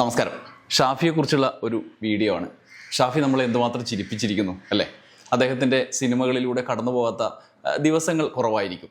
നമസ്കാരം. ഷാഫിയെക്കുറിച്ചുള്ള ഒരു വീഡിയോ ആണ്. ഷാഫി നമ്മളെ എന്തുമാത്രം ചിരിപ്പിച്ചിരിക്കുന്നു അല്ലേ? അദ്ദേഹത്തിന്റെ സിനിമകളിലൂടെ കടന്നു ദിവസങ്ങൾ കുറവായിരിക്കും.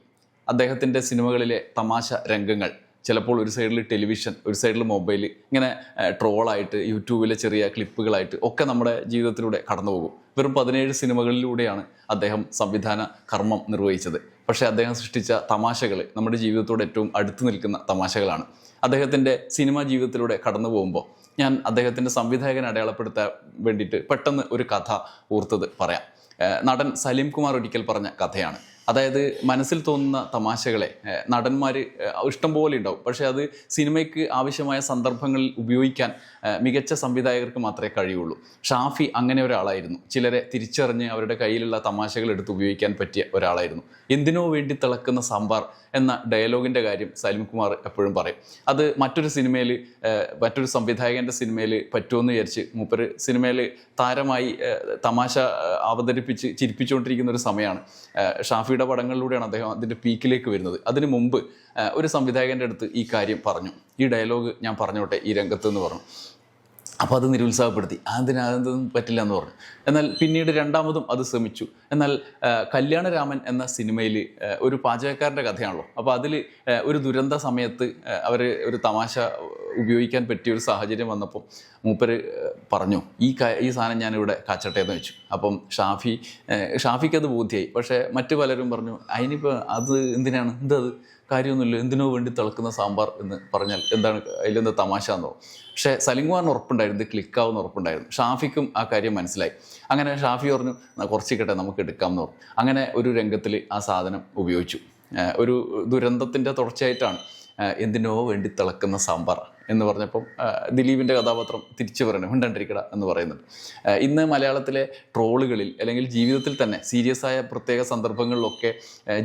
അദ്ദേഹത്തിന്റെ സിനിമകളിലെ തമാശ രംഗങ്ങൾ ചിലപ്പോൾ ഒരു സൈഡിൽ ടെലിവിഷൻ ഒരു സൈഡിൽ മൊബൈൽ ഇങ്ങനെ ട്രോളായിട്ട് യൂട്യൂബിലെ ചെറിയ ക്ലിപ്പുകളായിട്ട് ഒക്കെ നമ്മുടെ ജീവിതത്തിലൂടെ കടന്നു പോകും വെറും പതിനേഴ് സിനിമകളിലൂടെയാണ് അദ്ദേഹം സംവിധാന കർമ്മം നിർവഹിച്ചത്. പക്ഷേ അദ്ദേഹം സൃഷ്ടിച്ച തമാശകൾ നമ്മുടെ ജീവിതത്തോട് ഏറ്റവും അടുത്ത് നിൽക്കുന്ന തമാശകളാണ്. അദ്ദേഹത്തിന്റെ സിനിമാ ജീവിതത്തിലൂടെ കടന്നു പോകുമ്പോൾ ഞാൻ അദ്ദേഹത്തിന്റെ സംവിധായകനെ അടയാളപ്പെടുത്താൻ വേണ്ടിയിട്ട് പെട്ടെന്ന് ഒരു കഥ ഓർത്തത് പറയാം. നടൻ സലീം കുമാർ ഒരിക്കൽ പറഞ്ഞ കഥയാണ്. അതായത് മനസ്സിൽ തോന്നുന്ന തമാശകളെ നടന്മാർ ഇഷ്ടം പോലെ ഉണ്ടാവും. പക്ഷേ അത് സിനിമയ്ക്ക് ആവശ്യമായ സന്ദർഭങ്ങളിൽ ഉപയോഗിക്കാൻ മികച്ച സംവിധായകർക്ക് മാത്രമേ കഴിയുള്ളൂ. ഷാഫി അങ്ങനെ ഒരാളായിരുന്നു. ചിലരെ തിരിച്ചറിഞ്ഞ് അവരുടെ കയ്യിലുള്ള തമാശകൾ എടുത്ത് ഉപയോഗിക്കാൻ പറ്റിയ ഒരാളായിരുന്നു. എന്തിനോ വേണ്ടി തിളക്കുന്ന സാമ്പാർ എന്ന ഡയലോഗിന്റെ കാര്യം സലിം കുമാർ എപ്പോഴും പറയും. അത് മറ്റൊരു സിനിമയിൽ മറ്റൊരു സംവിധായകന്റെ സിനിമയിൽ പറ്റുമെന്ന് വിചാരിച്ച് മൂപ്പര് സിനിമയിൽ താരമായി തമാശ അവതരിപ്പിച്ച് ചിരിപ്പിച്ചുകൊണ്ടിരിക്കുന്ന ഒരു സമയമാണ് ഏഹ്, ഷാഫിയുടെ പടങ്ങളിലൂടെയാണ് അദ്ദേഹം അതിന്റെ പീക്കിലേക്ക് വരുന്നത്. അതിന് മുമ്പ് ഒരു സംവിധായകന്റെ അടുത്ത് ഈ കാര്യം പറഞ്ഞു. ഈ ഡയലോഗ് ഞാൻ പറഞ്ഞോട്ടെ ഈ രംഗത്ത് എന്ന് പറഞ്ഞു. അപ്പോൾ അത് നിരുത്സാഹപ്പെടുത്തി. അതിന് അതൊന്നും പറ്റില്ല എന്ന് പറഞ്ഞു. എന്നാൽ പിന്നീട് രണ്ടാമതും അത് ശ്രമിച്ചു. എന്നാൽ കല്യാണരാമൻ എന്ന സിനിമയിൽ ഒരു പാചകക്കാരന്റെ കഥയാണല്ലോ. അപ്പോൾ അതിൽ ഒരു ദുരന്ത സമയത്ത് അവർ ഒരു തമാശ ഉപയോഗിക്കാൻ പറ്റിയ ഒരു സാഹചര്യം വന്നപ്പോൾ മൂപ്പര് പറഞ്ഞു ഈ ഈ സാധനം ഞാനിവിടെ കാച്ചട്ടെ എന്ന് വെച്ചു. അപ്പം ഷാഫി ഷാഫിക്ക് അത് ബോധ്യമായി പക്ഷേ മറ്റു പലരും പറഞ്ഞു അതിനിപ്പോൾ അത് എന്തിനാണ്? എന്തത്? കാര്യമൊന്നുമില്ല. എന്തിനോ വേണ്ടി തിളക്കുന്ന സാമ്പാർ എന്ന് പറഞ്ഞാൽ എന്താണ് അതിലെന്താ തമാശ എന്നോ പക്ഷേ സലിംകുമാറിന് ഉറപ്പുണ്ടായിരുന്നു ക്ലിക്കാവുന്ന ഉറപ്പുണ്ടായിരുന്നു. ഷാഫിക്കും ആ കാര്യം മനസ്സിലായി. അങ്ങനെ ഷാഫി പറഞ്ഞു "എന്നാ കുറച്ചിക്കട്ടെ നമുക്ക് എടുക്കാം എന്ന് പറഞ്ഞു. അങ്ങനെ ഒരു രംഗത്തിൽ ആ സാധനം ഉപയോഗിച്ചു. ഒരു ദുരന്തത്തിന്റെ തുടർച്ചയായിട്ടാണ് എന്തിനോ വേണ്ടി തിളക്കുന്ന സാമ്പാർ. എന്ന് പറഞ്ഞപ്പം ദിലീപിന്റെ കഥാപാത്രം തിരിച്ചു പറയണം ഹുണ്ടണ്ടിരിക്കട എന്ന് പറയുന്നുണ്ട്. ഇന്ന് മലയാളത്തിലെ ട്രോളുകളിൽ അല്ലെങ്കിൽ ജീവിതത്തിൽ തന്നെ സീരിയസ് ആയ പ്രത്യേക സന്ദർഭങ്ങളിലൊക്കെ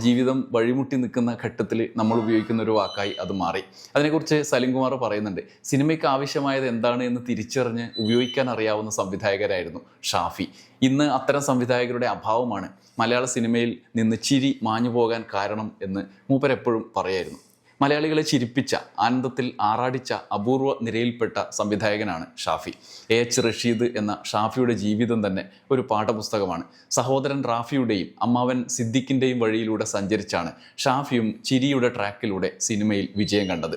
ജീവിതം വഴിമുട്ടി നിൽക്കുന്ന ഘട്ടത്തിൽ നമ്മൾ ഉപയോഗിക്കുന്ന ഒരു വാക്കായി അത് മാറി. അതിനെക്കുറിച്ച് സലിംകുമാർ പറയുന്നുണ്ട് സിനിമയ്ക്ക് ആവശ്യമായത് എന്താണ് എന്ന് തിരിച്ചറിഞ്ഞ് ഉപയോഗിക്കാൻ അറിയാവുന്ന സംവിധായകരായിരുന്നു ഷാഫി. ഇന്ന് അത്തരം സംവിധായകരുടെ അഭാവമാണ് മലയാള സിനിമയിൽ നിന്ന് ചിരി മാഞ്ഞു പോകാൻ കാരണം എന്ന് മൂപ്പരെപ്പോഴും പറയായിരുന്നു. മലയാളികളെ ചിരിപ്പിച്ച ആനന്ദത്തിൽ ആറാടിച്ച അപൂർവ നിരയിൽപ്പെട്ട സംവിധായകനാണ് ഷാഫി. എ. എച്ച്. റഷീദ് എന്ന ഷാഫിയുടെ ജീവിതം തന്നെ ഒരു പാഠപുസ്തകമാണ്. സഹോദരൻ റാഫിയുടെയും അമ്മാവൻ സിദ്ദിഖിന്റെയും വഴിയിലൂടെ സഞ്ചരിച്ചാണ് ഷാഫിയും ചിരിയുടെ ട്രാക്കിലൂടെ സിനിമയിൽ വിജയം കണ്ടത്.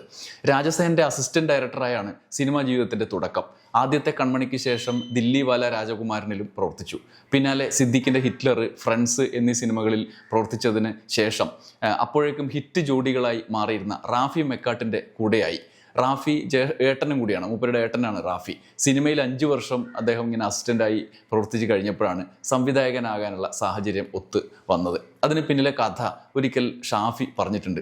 രാജസേന്റെ അസിസ്റ്റന്റ് ഡയറക്ടറായാണ് സിനിമാ ജീവിതത്തിന്റെ തുടക്കം. ആദ്യത്തെ കൺമണിക്ക് ശേഷം ദില്ലി വാല രാജകുമാരനിലും പ്രവർത്തിച്ചു. പിന്നാലെ സിദ്ദിഖിന്റെ ഹിറ്റ്ലർ ഫ്രണ്ട്സ് എന്നീ സിനിമകളിൽ പ്രവർത്തിച്ചതിന് ശേഷം അപ്പോഴേക്കും ഹിറ്റ് ജോഡികളായി മാറിയിരുന്ന റാഫി മെക്കാട്ടിന്റെ കൂടെയായി. റാഫി ജേ ഏട്ടനും കൂടിയാണ് മൂപ്പരുടെ ഏട്ടനാണ് റാഫി. സിനിമയിൽ അഞ്ച് വർഷം അദ്ദേഹം ഇങ്ങനെ അസിസ്റ്റന്റായി പ്രവർത്തിച്ച് കഴിഞ്ഞപ്പോഴാണ് സംവിധായകനാകാനുള്ള സാഹചര്യം ഒത്ത് വന്നത്. അതിന് പിന്നിലെ കഥ ഒരിക്കൽ ഷാഫി പറഞ്ഞിട്ടുണ്ട്.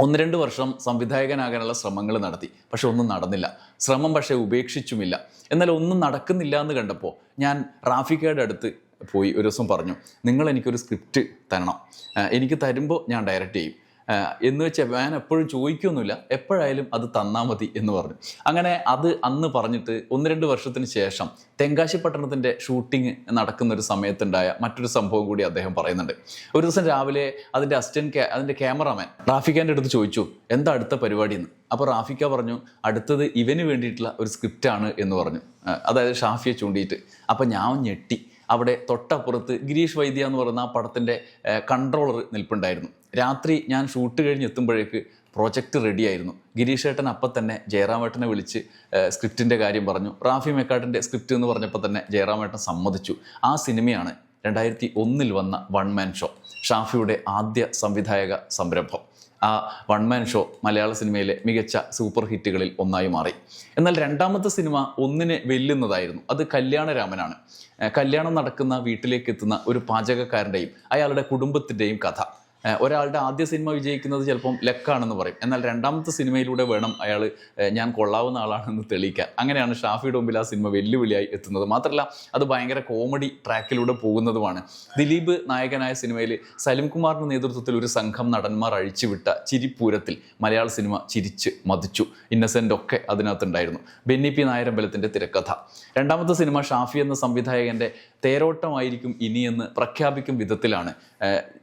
ഒന്ന് രണ്ട് വർഷം സംവിധായകനാകാനുള്ള ശ്രമങ്ങൾ നടത്തി പക്ഷെ ഒന്നും നടന്നില്ല. ശ്രമം പക്ഷേ ഉപേക്ഷിച്ചുമില്ല. എന്നാൽ ഒന്നും നടക്കുന്നില്ല എന്ന് കണ്ടപ്പോൾ ഞാൻ റാഫിക്കയുടെ അടുത്ത് പോയി ഒരു ദിവസം പറഞ്ഞു നിങ്ങൾ എനിക്കൊരു സ്ക്രിപ്റ്റ് തരണം. എനിക്ക് തരുമ്പോൾ ഞാൻ ഡയറക്റ്റ് ചെയ്യും. എന്ന് വെച്ചാൽ ഞാൻ എപ്പോഴും ചോദിക്കൊന്നുമില്ല. എപ്പോഴായാലും അത് തന്നാൽ മതി എന്ന് പറഞ്ഞു. അങ്ങനെ അത് അന്ന് പറഞ്ഞിട്ട് ഒന്ന് രണ്ട് വർഷത്തിന് ശേഷം തെങ്കാശി പട്ടണത്തിന്റെ ഷൂട്ടിംഗ് നടക്കുന്ന ഒരു സമയത്തുണ്ടായ മറ്റൊരു സംഭവം കൂടി അദ്ദേഹം പറയുന്നുണ്ട്. ഒരു ദിവസം രാവിലെ അതിന്റെ അസിസ്റ്റന്റ് അതിന്റെ ക്യാമറാമാൻ റാഫിക്കാന്റെ അടുത്ത് ചോദിച്ചു എന്താ അടുത്ത പരിപാടി എന്ന്? അപ്പോൾ റാഫിക്ക പറഞ്ഞു അടുത്തത് ഇവന് വേണ്ടിയിട്ടുള്ള ഒരു സ്ക്രിപ്റ്റാണ് എന്ന് പറഞ്ഞു. അതായത് ഷാഫിയെ ചൂണ്ടിയിട്ട്. അപ്പോൾ ഞാൻ ഞെട്ടി. അവിടെ തൊട്ടപ്പുറത്ത് ഗിരീഷ് വൈദ്യ എന്ന് പറയുന്ന ആ പടത്തിന്റെ കൺട്രോളർ നിൽപ്പുണ്ടായിരുന്നു. രാത്രി ഞാൻ ഷൂട്ട് കഴിഞ്ഞ് എത്തുമ്പോഴേക്ക് പ്രോജക്റ്റ് റെഡിയായിരുന്നു ഗിരീഷ് ഏട്ടൻ അപ്പം തന്നെ ജയറാമേട്ടനെ വിളിച്ച് സ്ക്രിപ്റ്റിന്റെ കാര്യം പറഞ്ഞു. റാഫി മെക്കാട്ടിന്റെ സ്ക്രിപ്റ്റ് എന്ന് പറഞ്ഞപ്പോൾ തന്നെ ജയറാമേട്ടൻ സമ്മതിച്ചു. ആ സിനിമയാണ് രണ്ടായിരത്തി ഒന്നിൽ വന്ന വൺ മാൻ ഷോ ഷാഫിയുടെ ആദ്യ സംവിധായക സംരംഭം. ആ വൺ മാൻ ഷോ മലയാള സിനിമയിലെ മികച്ച സൂപ്പർ ഹിറ്റുകളിൽ ഒന്നായി മാറി. എന്നാൽ രണ്ടാമത്തെ സിനിമ ഒന്നിനെ വെല്ലുന്നതായിരുന്നു. അത് കല്യാണരാമനാണ്. കല്യാണം നടക്കുന്ന വീട്ടിലേക്ക് എത്തുന്ന ഒരു പാചകക്കാരന്റെയും അയാളുടെ കുടുംബത്തിന്റെയും കഥ. ഒരാളുടെ ആദ്യ സിനിമ വിജയിക്കുന്നത് ചിലപ്പം ലക്കാണെന്ന് പറയും. എന്നാൽ രണ്ടാമത്തെ സിനിമയിലൂടെ വേണം അയാൾ ഞാൻ കൊള്ളാവുന്ന ആളാണെന്ന് തെളിയിക്കാൻ. അങ്ങനെയാണ് ഷാഫിയുടെ മുമ്പിൽ ആ സിനിമ വെല്ലുവിളിയായി എത്തുന്നത്. മാത്രമല്ല അത് ഭയങ്കര കോമഡി ട്രാക്കിലൂടെ പോകുന്നതുമാണ്. ദിലീപ് നായകനായ സിനിമയിൽ സലിംകുമാറിന്റെ നേതൃത്വത്തിൽ ഒരു സംഘം നടന്മാർ അഴിച്ചുവിട്ട ചിരിപ്പൂരത്തിൽ മലയാള സിനിമ ചിരിച്ച് മതിച്ചു. ഇന്നസെന്റ് ഒക്കെ അതിനകത്തുണ്ടായിരുന്നു. ബെന്നി പി നായരമ്പലത്തിന്റെ തിരക്കഥ. രണ്ടാമത്തെ സിനിമ ഷാഫി എന്ന സംവിധായകന്റെ തേരോട്ടമായിരിക്കും ഇനിയെന്ന് പ്രഖ്യാപിക്കും വിധത്തിലാണ്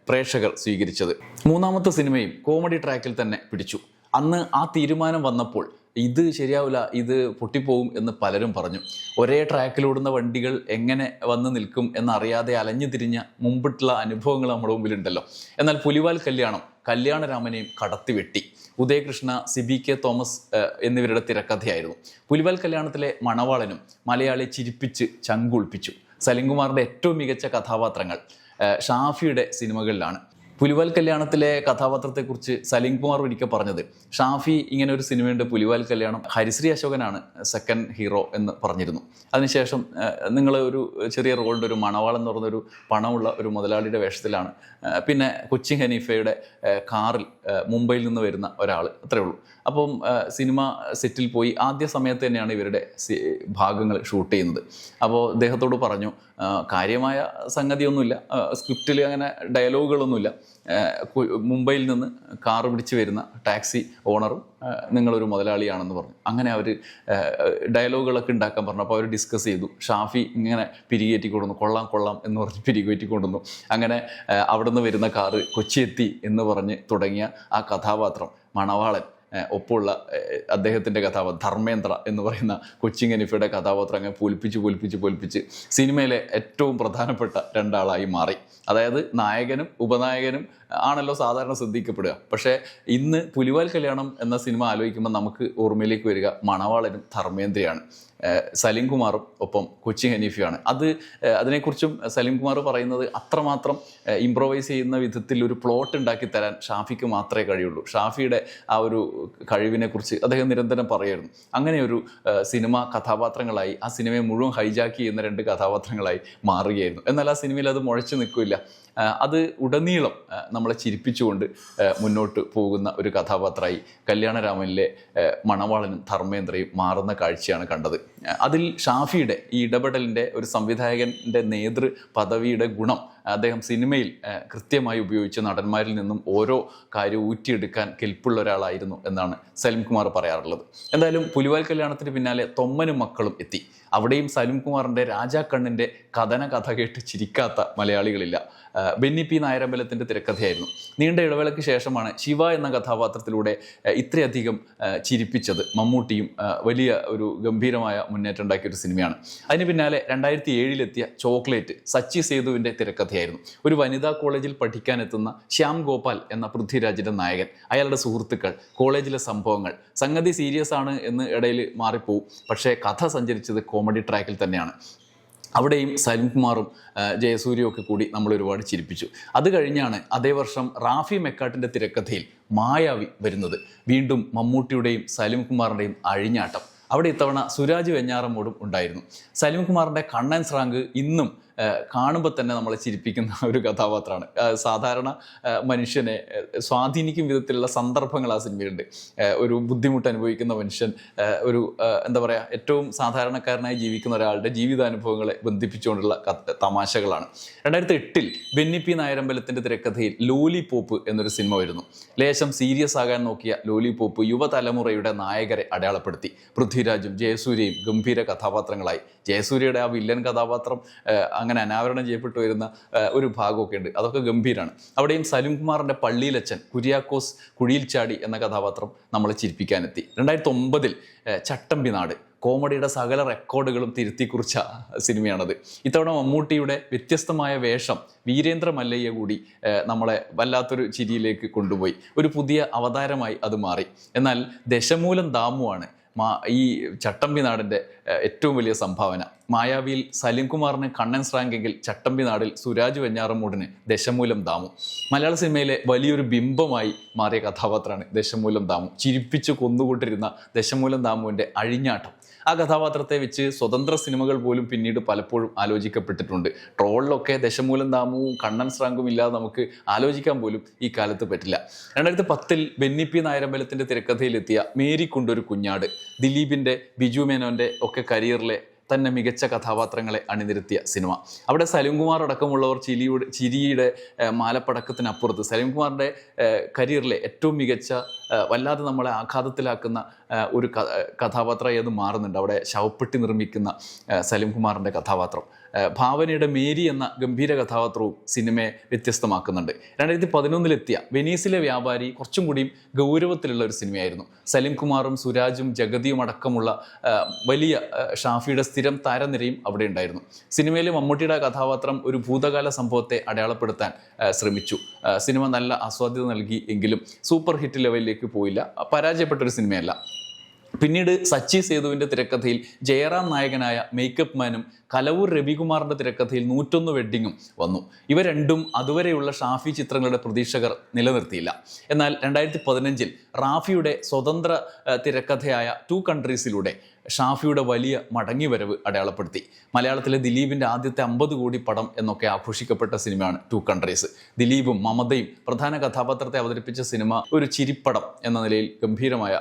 പ്രേക്ഷകർ സ്വീകരിച്ചത്. മൂന്നാമത്തെ സിനിമയും കോമഡി ട്രാക്കിൽ തന്നെ പിടിച്ചു. അന്ന് ആ തീരുമാനം വന്നപ്പോൾ ഇത് ശരിയാവില്ല ഇത് പൊട്ടിപ്പോവും എന്ന് പലരും പറഞ്ഞു. ഒരേ ട്രാക്കിലോടുന്ന വണ്ടികൾ എങ്ങനെ വന്ന് നിൽക്കും എന്നറിയാതെ അലഞ്ഞു തിരിഞ്ഞ മുമ്പിട്ടുള്ള അനുഭവങ്ങൾ നമ്മുടെ മുമ്പിലുണ്ടല്ലോ. എന്നാൽ പുലിവാൽ കല്യാണം കല്യാണരാമനെയും കടത്തി വെട്ടി ഉദയകൃഷ്ണ സിബി കെ തോമസ് എന്നിവരുടെ തിരക്കഥയായിരുന്നു. പുലിവാൽ കല്യാണത്തിലെ മണവാളനും മലയാളി ചിരിപ്പിച്ച് ചങ്കുൾപ്പിച്ചു. സലിംകുമാറിന്റെ ഏറ്റവും മികച്ച കഥാപാത്രങ്ങൾ ഷാഫിയുടെ സിനിമകളിലാണ്. പുലിവാൽ കല്യാണത്തിലെ കഥാപാത്രത്തെക്കുറിച്ച് സലീം കുമാർ ഒരിക്കൽ പറഞ്ഞത് ഷാഫി ഇങ്ങനെ ഒരു സിനിമയുണ്ട് പുലിവാൽ കല്യാണം ഹരിശ്രീ അശോകനാണ് സെക്കൻഡ് ഹീറോ എന്ന് പറഞ്ഞിരുന്നു. അതിനുശേഷം നിങ്ങൾ ഒരു ചെറിയ റോളിന്റെ ഒരു മണവാൾ എന്ന് പറഞ്ഞൊരു പണമുള്ള ഒരു മുതലാളിയുടെ വേഷത്തിലാണ്. പിന്നെ കൊച്ചിൻ ഹനീഫയുടെ കാറിൽ മുംബൈയിൽ നിന്ന് വരുന്ന ഒരാൾ അത്രേ ഉള്ളൂ. അപ്പം സിനിമ സെറ്റിൽ പോയി. ആദ്യ സമയത്ത് തന്നെയാണ് ഇവരുടെ ഭാഗങ്ങൾ ഷൂട്ട് ചെയ്യുന്നത്. അപ്പോൾ അദ്ദേഹത്തോട് പറഞ്ഞു കാര്യമായ സംഗതിയൊന്നുമില്ല. സ്ക്രിപ്റ്റിൽ അങ്ങനെ ഡയലോഗുകളൊന്നുമില്ല. മുംബൈയിൽ നിന്ന് കാർ പിടിച്ച് വരുന്ന ടാക്സി ഓണറും നിങ്ങളൊരു മുതലാളിയാണെന്ന് പറഞ്ഞു. അങ്ങനെ അവർ ഡയലോഗുകളൊക്കെ ഉണ്ടാക്കാൻ പറഞ്ഞു. അപ്പോൾ അവർ ഡിസ്കസ് ചെയ്തു. ഷാഫി ഇങ്ങനെ പിരികേറ്റി കൊള്ളാം കൊള്ളാം എന്ന് പറഞ്ഞ് പിരികേറ്റി കൊണ്ടുവന്നു അങ്ങനെ അവിടുന്ന് വരുന്ന കാറ് കൊച്ചിയെത്തി എന്ന് പറഞ്ഞ് തുടങ്ങിയ ആ കഥാപാത്രം മണവാളൻ. ഏഹ് അദ്ദേഹത്തിന്റെ കഥാപാത്രം ധർമ്മേന്ദ്ര എന്ന് പറയുന്ന കൊച്ചിൻ ഗനിഫയുടെ കഥാപാത്രം അങ്ങനെ പൊലിപ്പിച്ച് പൊലിപ്പിച്ച് പൊലിപ്പിച്ച് സിനിമയിലെ ഏറ്റവും പ്രധാനപ്പെട്ട രണ്ടാളായി മാറി. അതായത് നായകനും ഉപനായകനും ആണല്ലോ സാധാരണ ശ്രദ്ധിക്കപ്പെടുക. പക്ഷേ ഇന്ന് പുലിവാൽ കല്യാണം എന്ന സിനിമ ആലോചിക്കുമ്പോൾ നമുക്ക് ഓർമ്മയിലേക്ക് വരിക മണവാളനും ധർമ്മേന്ദ്രയാണ്. സലീം കുമാറും ഒപ്പം കൊച്ചി ഹനീഫിയാണ് അത് അതിനെക്കുറിച്ചും സലീം കുമാർ പറയുന്നത് അത്രമാത്രം ഇംപ്രൊവൈസ് ചെയ്യുന്ന വിധത്തിൽ ഒരു പ്ലോട്ട് ഉണ്ടാക്കി തരാൻ ഷാഫിക്ക് മാത്രമേ കഴിയുള്ളൂ. ഷാഫിയുടെ ആ ഒരു കഴിവിനെക്കുറിച്ച് അദ്ദേഹം നിരന്തരം പറയായിരുന്നു അങ്ങനെ ഒരു സിനിമ കഥാപാത്രങ്ങളായി ആ സിനിമയെ മുഴുവൻ ഹൈജാക്ക് ചെയ്യുന്ന രണ്ട് കഥാപാത്രങ്ങളായി മാറുകയായിരുന്നു. എന്നാൽ ആ സിനിമയിൽ അത് മുഴച്ചു നിൽക്കില്ല. അത് ഉടനീളം നമ്മളെ ചിരിപ്പിച്ചുകൊണ്ട് മുന്നോട്ട് പോകുന്ന ഒരു കഥാപാത്രമായി കല്യാണരാമനിലെ മണവാളനും ധർമ്മേന്ദ്രയും മാറുന്ന കാഴ്ചയാണ് കണ്ടത്. അതിൽ ഷാഫിയുടെ ഈ ഇടപെടലിന്റെ ഒരു സംവിധായകന്റെ നേതൃ പദവിയുടെ ഗുണം അദ്ദേഹം സിനിമയിൽ കൃത്യമായി ഉപയോഗിച്ച നടന്മാരിൽ നിന്നും ഓരോ കാര്യവും ഊറ്റിയെടുക്കാൻ കെൽപ്പുള്ള ഒരാളായിരുന്നു എന്നാണ് സലിം കുമാർ പറയാറുള്ളത്. എന്തായാലും പുലിവാൽ കല്യാണത്തിന് പിന്നാലെ തൊമ്മനും മക്കളും എത്തി. അവിടെയും സലിം കുമാറിന്റെ രാജാക്കണ്ണിന്റെ കഥന കഥ കേട്ട് ചിരിക്കാത്ത മലയാളികളില്ല. ബെന്നി പി നായരമ്പലത്തിന്റെ തിരക്കഥയായിരുന്നു. നീണ്ട ഇടവേളയ്ക്ക് ശേഷമാണ് ശിവ എന്ന കഥാപാത്രത്തിലൂടെ ഇത്രയധികം ചിരിപ്പിച്ചത് മമ്മൂട്ടിയും വലിയ ഒരു ഗംഭീരമായ മുന്നേറ്റം ഉണ്ടാക്കിയ ഒരു സിനിമയാണ്. അതിന് പിന്നാലെ രണ്ടായിരത്തി ഏഴിലെത്തിയ ചോക്ലേറ്റ് സച്ചി സേതുവിന്റെ തിരക്കഥയായിരുന്നു ഒരു വനിതാ കോളേജിൽ പഠിക്കാനെത്തുന്ന ശ്യാം ഗോപാൽ എന്ന പൃഥ്വിരാജിന്റെ നായകൻ. അയാളുടെ സുഹൃത്തുക്കൾ കോളേജിലെ സംഭവങ്ങൾ. സംഗതി സീരിയസ് ആണ് എന്ന് ഇടയിൽ മാറിപ്പോവും. പക്ഷേ കഥ സഞ്ചരിച്ചത് കോമഡി ട്രാക്കിൽ തന്നെയാണ്. അവിടെയും സലിംകുമാറും ജയസൂര്യയും ഒക്കെ കൂടി നമ്മൾ ഒരുപാട് ചിരിപ്പിച്ചു. അത് കഴിഞ്ഞാണ് അതേ വർഷം റാഫി മെക്കാട്ടിന്റെ തിരക്കഥയിൽ മായാവി വരുന്നത്. വീണ്ടും മമ്മൂട്ടിയുടെയും സലിം കുമാറിന്റെയും അഴിഞ്ഞാട്ടം. അവിടെ ഇത്തവണ സുരാജ് വെഞ്ഞാറമ്മോടും ഉണ്ടായിരുന്നു. സലിം കുമാറിന്റെ കണ്ണൻ സ്രാങ്ക് ഇന്നും കാണുമ്പോൾ തന്നെ നമ്മളെ ചിരിപ്പിക്കുന്ന ഒരു കഥാപാത്രമാണ്. സാധാരണ മനുഷ്യനെ സ്വാധീനിക്കും വിധത്തിലുള്ള സന്ദർഭങ്ങൾ ആ സിനിമയിലുണ്ട്. ഒരു ബുദ്ധിമുട്ട് അനുഭവിക്കുന്ന മനുഷ്യൻ ഒരു എന്താ പറയുക ഏറ്റവും സാധാരണക്കാരനായി ജീവിക്കുന്ന ഒരാളുടെ ജീവിതാനുഭവങ്ങളെ ബന്ധിപ്പിച്ചുകൊണ്ടുള്ള തമാശകളാണ്. രണ്ടായിരത്തി എട്ടിൽ ബെന്നി പി നായരമ്പലത്തിന്റെ തിരക്കഥയിൽ ലോലി പോപ്പ് എന്നൊരു സിനിമ വരുന്നു. ലേശം സീരിയസ് ആകാൻ നോക്കിയ ലോലി പോപ്പ് യുവതലമുറയുടെ നായകരെ അടയാളപ്പെടുത്തി. പൃഥ്വിരാജും ജയസൂര്യയും ഗംഭീര കഥാപാത്രങ്ങളായി. ജയസൂര്യയുടെ ആ വില്ലൻ കഥാപാത്രം അങ്ങനെ അനാവരണം ചെയ്യപ്പെട്ടു വരുന്ന ഒരു ഭാഗമൊക്കെ ഉണ്ട്. അതൊക്കെ ഗംഭീരമാണ് അവിടെയും സലീം കുമാറിന്റെ പള്ളിയിലച്ചൻ കുര്യാക്കോസ് കുഴിയിൽ ചാടി എന്ന കഥാപാത്രം നമ്മളെ ചിരിപ്പിക്കാനെത്തി. രണ്ടായിരത്തി ഒമ്പതിൽ ചട്ടമ്പി നാട് കോമഡിയുടെ സകല റെക്കോർഡുകളും തിരുത്തി കുറിച്ച സിനിമയാണത്. ഇത്തവണ മമ്മൂട്ടിയുടെ വ്യത്യസ്തമായ വേഷം വീരേന്ദ്ര മല്ലയ്യ കൂടി നമ്മളെ വല്ലാത്തൊരു ചിരിയിലേക്ക് കൊണ്ടുപോയി. ഒരു പുതിയ അവതാരമായി അത് മാറി. എന്നാൽ ദശമൂലം ദാമുവാണ് മാ ഈ ചട്ടമ്പി നാടിന്റെ ഏറ്റവും വലിയ സംഭാവന. മായാവിയിൽ സലീംകുമാറിന് കണ്ണൻ സ്രാങ്കെങ്കിൽ ചട്ടമ്പി നാടിൽ സുരാജ് വെഞ്ഞാറമൂടിന് ദശമൂലം ദാമു. മലയാള സിനിമയിലെ വലിയൊരു ബിംബമായി മാറിയ കഥാപാത്രമാണ് ദശമൂലം ദാമു. ചിരിപ്പിച്ച് കൊന്നുകൊണ്ടിരുന്ന ദശമൂലം ദാമുവിന്റെ അഴിഞ്ഞാട്ടം. ആ കഥാപാത്രത്തെ വെച്ച് സ്വതന്ത്ര സിനിമകൾ പോലും പിന്നീട് പലപ്പോഴും ആലോചിക്കപ്പെട്ടിട്ടുണ്ട്. ട്രോളിലൊക്കെ ദശമൂലം ദാമവും കണ്ണൻ സ്രാങ്കും ഇല്ലാതെ നമുക്ക് ആലോചിക്കാൻ പോലും ഈ കാലത്ത് പറ്റില്ല. രണ്ടായിരത്തി പത്തിൽ ബെന്നി പി നായരമ്പലത്തിന്റെ തിരക്കഥയിലെത്തിയ മേരി കൊണ്ടൊരു കുഞ്ഞാട്. ദിലീപിന്റെ ബിജു മേനോന്റെ ഒക്കെ കരിയറിലെ തന്നെ മികച്ച കഥാപാത്രങ്ങളെ അണിനിരത്തിയ സിനിമ. അവിടെ സലീംകുമാർ അടക്കമുള്ളവർ ചിരിയുടെ ചിരിയുടെ മാലപ്പടക്കത്തിനപ്പുറത്ത് സലീംകുമാറിന്റെ കുമാറിന്റെ കരിയറിലെ ഏറ്റവും മികച്ച വല്ലാതെ നമ്മളെ ആഘാതത്തിലാക്കുന്ന ഒരു കഥാപാത്രമായി അത് മാറുന്നുണ്ട്. അവിടെ ശവപ്പെട്ടി നിർമ്മിക്കുന്ന സലീം സലീംകുമാറിന്റെ കഥാപാത്രം. ഭാവനയുടെ മേരി എന്ന ഗംഭീര കഥാപാത്രവും സിനിമയെ വ്യത്യസ്തമാക്കുന്നുണ്ട്. രണ്ടായിരത്തി പതിനൊന്നിലെത്തിയ വെനീസിലെ വ്യാപാരി കുറച്ചും കൂടിയും ഗൗരവത്തിലുള്ള ഒരു സിനിമയായിരുന്നു. സലിം കുമാറും സുരാജും ജഗതിയും അടക്കമുള്ള വലിയ ഷാഫിയുടെ സ്ഥിരം താരനിരയും അവിടെ ഉണ്ടായിരുന്നു. സിനിമയിലെ മമ്മൂട്ടിയുടെ കഥാപാത്രം ഒരു ഭൂതകാല സംഭവത്തെ അടയാളപ്പെടുത്താൻ ശ്രമിച്ചു. സിനിമ നല്ല ആസ്വാദ്യത നൽകി എങ്കിലും സൂപ്പർ ഹിറ്റ് ലെവലിലേക്ക് പോയില്ല. പരാജയപ്പെട്ട ഒരു സിനിമയല്ല. പിന്നീട് സച്ചി സേതുവിന്റെ തിരക്കഥയിൽ ജയറാം നായകനായ മേക്കപ്പ് മാനും കലവൂർ രവികുമാറിന്റെ തിരക്കഥയിൽ നൂറ്റൊന്ന് വെഡ്ഡിങ്ങും വന്നു. ഇവ രണ്ടും അതുവരെയുള്ള ഷാഫി ചിത്രങ്ങളുടെ പ്രതീക്ഷകർ നിലനിർത്തിയില്ല. എന്നാൽ രണ്ടായിരത്തി പതിനഞ്ചിൽ റാഫിയുടെ സ്വതന്ത്ര തിരക്കഥയായ ടു കൺട്രീസിലൂടെ ഷാഫിയുടെ വലിയ മടങ്ങിവരവ് അടയാളപ്പെടുത്തി. മലയാളത്തിലെ ദിലീപിന്റെ ആദ്യത്തെ അമ്പത് കോടി പടം എന്നൊക്കെ ആഘോഷിക്കപ്പെട്ട സിനിമയാണ് ടു കൺട്രീസ് ദിലീപും മമതയും പ്രധാന കഥാപാത്രത്തെ അവതരിപ്പിച്ച സിനിമ ഒരു ചിരിപ്പടം എന്ന നിലയിൽ ഗംഭീരമായ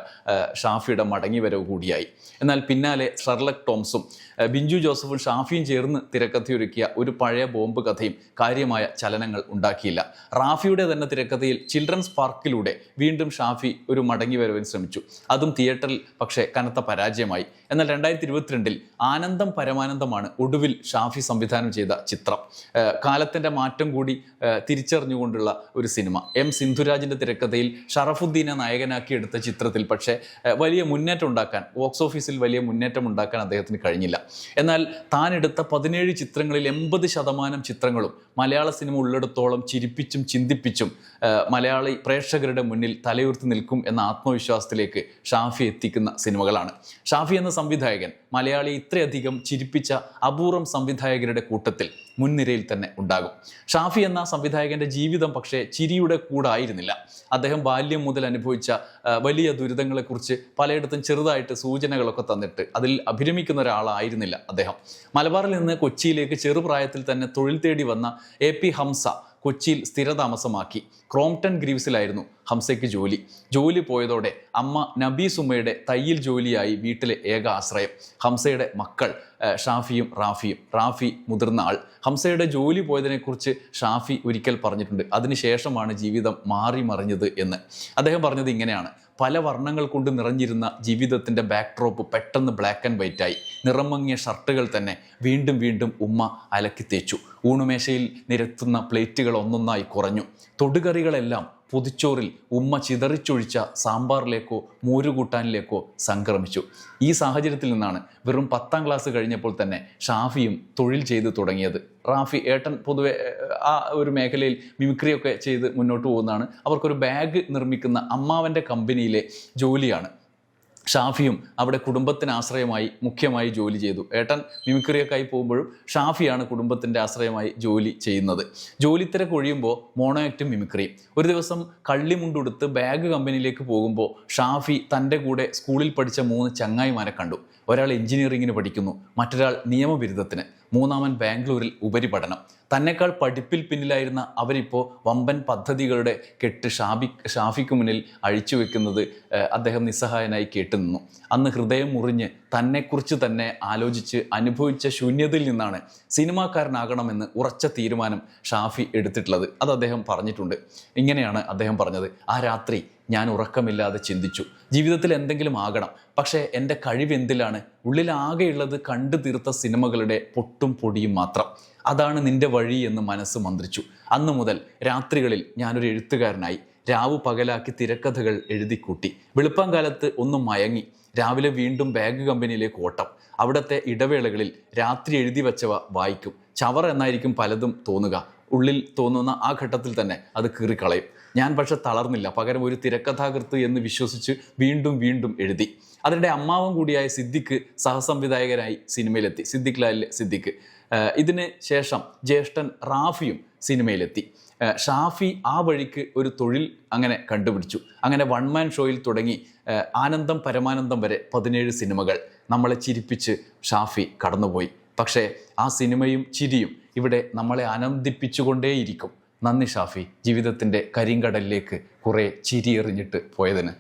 ഷാഫിയുടെ മടങ്ങിവരവ് കൂടിയായി. എന്നാൽ പിന്നാലെ സർലക് ടോംസും ബിഞ്ചു ജോസഫും ഷാഫിയും ചേർന്ന് തിരക്കഥയൊരുക്കിയ ഒരു പഴയ ബോംബ് കഥയും കാര്യമായ ചലനങ്ങൾ ഉണ്ടാക്കിയില്ല. റാഫിയുടെ തന്നെ തിരക്കഥയിൽ ചിൽഡ്രൻസ് പാർക്കിലൂടെ വീണ്ടും ഷാഫി ഒരു മടങ്ങി മടങ്ങിവരവിന് ശ്രമിച്ചു. അതും തിയേറ്ററിൽ പക്ഷേ കനത്ത പരാജയമായി. എന്നാൽ രണ്ടായിരത്തി ഇരുപത്തിരണ്ടിൽ ആനന്ദം പരമാനന്ദമാണ് ഒടുവിൽ ഷാഫി സംവിധാനം ചെയ്ത ചിത്രം. കാലത്തിന്റെ മാറ്റം കൂടി തിരിച്ചറിഞ്ഞുകൊണ്ടുള്ള ഒരു സിനിമ. എം സിന്ധുരാജിന്റെ തിരക്കഥയിൽ ഷറഫുദ്ദീനെ നായകനാക്കി എടുത്ത ചിത്രത്തിൽ പക്ഷേ വലിയ മുന്നേറ്റം ഉണ്ടാക്കാൻ ബോക്സ് ഓഫീസിൽ വലിയ മുന്നേറ്റം ഉണ്ടാക്കാൻ അദ്ദേഹത്തിന് കഴിഞ്ഞില്ല. എന്നാൽ താൻ എടുത്ത പതിനേഴ് ചിത്രങ്ങളിൽ എൺപത് ശതമാനം ചിത്രങ്ങളും മലയാള സിനിമ ഉള്ളിടത്തോളം ചിരിപ്പിച്ചും ചിന്തിപ്പിച്ചും മലയാളി പ്രേക്ഷകരുടെ മുന്നിൽ തലയുർത്തി നിൽക്കും എന്ന ആത്മവിശ്വാസത്തിലേക്ക് ഷാഫി എത്തിക്കുന്ന സിനിമകളാണ്. ഷാഫി എന്ന സംവിധായകൻ. മലയാളി ഇത്രയധികം ചിരിപ്പിച്ച അപൂർവം സംവിധായകരുടെ കൂട്ടത്തിൽ മുൻനിരയിൽ തന്നെ ഉണ്ടാകും. ഷാഫി എന്ന സംവിധായകന്റെ ജീവിതം പക്ഷേ ചിരിയുടെ കൂടായിരുന്നില്ല. അദ്ദേഹം ബാല്യം മുതൽ അനുഭവിച്ച വലിയ ദുരിതങ്ങളെക്കുറിച്ച് പലയിടത്തും ചെറുതായിട്ട് സൂചനകളൊക്കെ തന്നിട്ട് അതിൽ അഭിരമിക്കുന്ന ഒരാളായിരുന്നില്ല അദ്ദേഹം. മലബാറിൽ നിന്ന് കൊച്ചിയിലേക്ക് ചെറുപ്രായത്തിൽ തന്നെ തൊഴിൽ തേടി വന്ന എ പി ഹംസ കൊച്ചിയിൽ സ്ഥിരതാമസമാക്കി. ക്രോംപ്ടൺ ഗ്രീവ്സിലായിരുന്നു ഹംസയ്ക്ക് ജോലി. ജോലി പോയതോടെ അമ്മ നബീസുമ്മയുടെ തയ്യിൽ ജോലിയായി വീട്ടിലെ ഏക ആശ്രയം. ഹംസയുടെ മക്കൾ ഷാഫിയും റാഫിയും. റാഫി മുതിർന്ന ആൾ. ഹംസയുടെ ജോലി പോയതിനെക്കുറിച്ച് ഷാഫി ഒരിക്കൽ പറഞ്ഞിട്ടുണ്ട്. അതിനുശേഷമാണ് ജീവിതം മാറി മറിഞ്ഞത് എന്ന്. അദ്ദേഹം പറഞ്ഞത് ഇങ്ങനെയാണ്. പല വർണങ്ങൾ കൊണ്ട് നിറഞ്ഞിരുന്ന ജീവിതത്തിന്റെ ബാക്ക്ഡ്രോപ്പ് പെട്ടെന്ന് ബ്ലാക്ക് ആൻഡ് വൈറ്റ് ആയി. നിറമങ്ങിയ ഷർട്ടുകൾ തന്നെ വീണ്ടും വീണ്ടും ഉമ്മ അലക്കി തേച്ചു. ഊണുമേശയിൽ നിരത്തുന്ന പ്ലേറ്റുകൾ ഒന്നൊന്നായി കുറഞ്ഞു. തൊടുകറികളെല്ലാം പൊതിച്ചോറിൽ ഉമ്മ ചിതറിച്ചൊഴിച്ച സാമ്പാറിലേക്കോ മോരുകൂട്ടാനിലേക്കോ സംക്രമിച്ചു. ഈ സാഹചര്യത്തിൽ നിന്നാണ് വെറും പത്താം ക്ലാസ് കഴിഞ്ഞപ്പോൾ തന്നെ ഷാഫിയും തൊഴിൽ ചെയ്ത് തുടങ്ങിയത്. റാഫി ഏട്ടൻ പൊതുവെ ആ ഒരു മേഖലയിൽ മിമിക്രിയൊക്കെ ചെയ്ത് മുന്നോട്ട് പോകുന്നതാണ്. അവർക്കൊരു ബാഗ് നിർമ്മിക്കുന്ന അമ്മാവന്റെ കമ്പനിയിലെ ജോലിയാണ്. ഷാഫിയും അവിടെ കുടുംബത്തിന് ആശ്രയമായി മുഖ്യമായി ജോലി ചെയ്തു. ഏട്ടൻ മിമിക്രിയൊക്കെയായി പോകുമ്പോഴും ഷാഫിയാണ് കുടുംബത്തിന്റെ ആശ്രയമായി ജോലി ചെയ്യുന്നത്. ജോലി തിരക്ക് ഒഴിയുമ്പോൾ മോണോ ആക്റ്റും മിമിക്രിയും ഒരു ദിവസം കള്ളിമുണ്ടുടുത്ത് ബാഗ് കമ്പനിയിലേക്ക് പോകുമ്പോൾ ഷാഫി തന്റെ കൂടെ സ്കൂളിൽ പഠിച്ച മൂന്ന് ചങ്ങായിമാരെ കണ്ടു. ഒരാൾ എഞ്ചിനീയറിങ്ങിന് പഠിക്കുന്നു മറ്റൊരാൾ നിയമബിരുദത്തിന്. മൂന്നാമൻ ബാംഗ്ലൂരിൽ ഉപരിപഠനം. തന്നെക്കാൾ പഠിപ്പിൽ പിന്നിലായിരുന്ന അവരിപ്പോൾ വമ്പൻ പദ്ധതികളുടെ കെട്ട് ഷാബി ഷാഫിക്ക് മുന്നിൽ അഴിച്ചു വെക്കുന്നത് അദ്ദേഹം നിസ്സഹായനായി കേട്ടുനിന്നു. അന്ന് ഹൃദയം മുറിഞ്ഞ് തന്നെക്കുറിച്ച് തന്നെ ആലോചിച്ച് അനുഭവിച്ച ശൂന്യതയിൽ നിന്നാണ് സിനിമാക്കാരനാകണമെന്ന് ഉറച്ച തീരുമാനം ഷാഫി എടുത്തിട്ടുള്ളത്. അത് അദ്ദേഹം പറഞ്ഞിട്ടുണ്ട്. ഇങ്ങനെയാണ് അദ്ദേഹം പറഞ്ഞത്. ആ രാത്രി ഞാൻ ഉറക്കമില്ലാതെ ചിന്തിച്ചു. ജീവിതത്തിൽ എന്തെങ്കിലും ആകണം. പക്ഷേ എന്റെ കഴിവെന്തിലാണ് ഉള്ളിലാകെയുള്ളത് കണ്ടു തീർത്ത സിനിമകളുടെ പൊട്ടും പൊടിയും മാത്രം. അതാണ് നിന്റെ വഴി എന്ന് മനസ്സ് മന്ത്രിച്ചു. അന്നു മുതൽ രാത്രികളിൽ ഞാനൊരു എഴുത്തുകാരനായി. രാവു പകലാക്കി തിരക്കഥകൾ എഴുതിക്കൂട്ടി. വെളുപ്പാങ്കാലത്ത് ഒന്ന് മയങ്ങി. രാവിലെ വീണ്ടും ബാഗ് കമ്പനിയിലേക്ക് ഓട്ടം. അവിടുത്തെ ഇടവേളകളിൽ രാത്രി എഴുതി വെച്ചവ വായിക്കും. ചവർ എന്നായിരിക്കും പലതും തോന്നുക. ഉള്ളിൽ തോന്നുന്ന ആ ഘട്ടത്തിൽ തന്നെ അത് കീറിക്കളയും. ഞാൻ പക്ഷെ തളർന്നില്ല. പകരം ഒരു തിരക്കഥാകൃത്ത് എന്ന് വിശ്വസിച്ച് വീണ്ടും വീണ്ടും എഴുതി. അതിനിടെ അമ്മാവൻ കൂടിയായ സിദ്ദിഖ് സഹസംവിധായകനായി സിനിമയിലെത്തി. സിദ്ദിഖ് ലാലിലെ സിദ്ദിഖ്. ഇതിന് ശേഷം ജ്യേഷ്ഠൻ റാഫിയും സിനിമയിലെത്തി. ഷാഫി ആ വഴിക്ക് ഒരു തൊഴിൽ അങ്ങനെ കണ്ടുപിടിച്ചു. അങ്ങനെ വൺ മാൻ ഷോയിൽ തുടങ്ങി ആനന്ദം പരമാനന്ദം വരെ പതിനേഴ് സിനിമകൾ നമ്മളെ ചിരിപ്പിച്ച് ഷാഫി കടന്നുപോയി. പക്ഷേ ആ സിനിമയും ചിരിയും ഇവിടെ നമ്മളെ ആനന്ദിപ്പിച്ചുകൊണ്ടേയിരിക്കും. നന്ദി ഷാഫി. ജീവിതത്തിന്റെ കരിങ്കടലിലേക്ക് കുറേ ചിരിയെറിഞ്ഞിട്ട് പോയതിന്.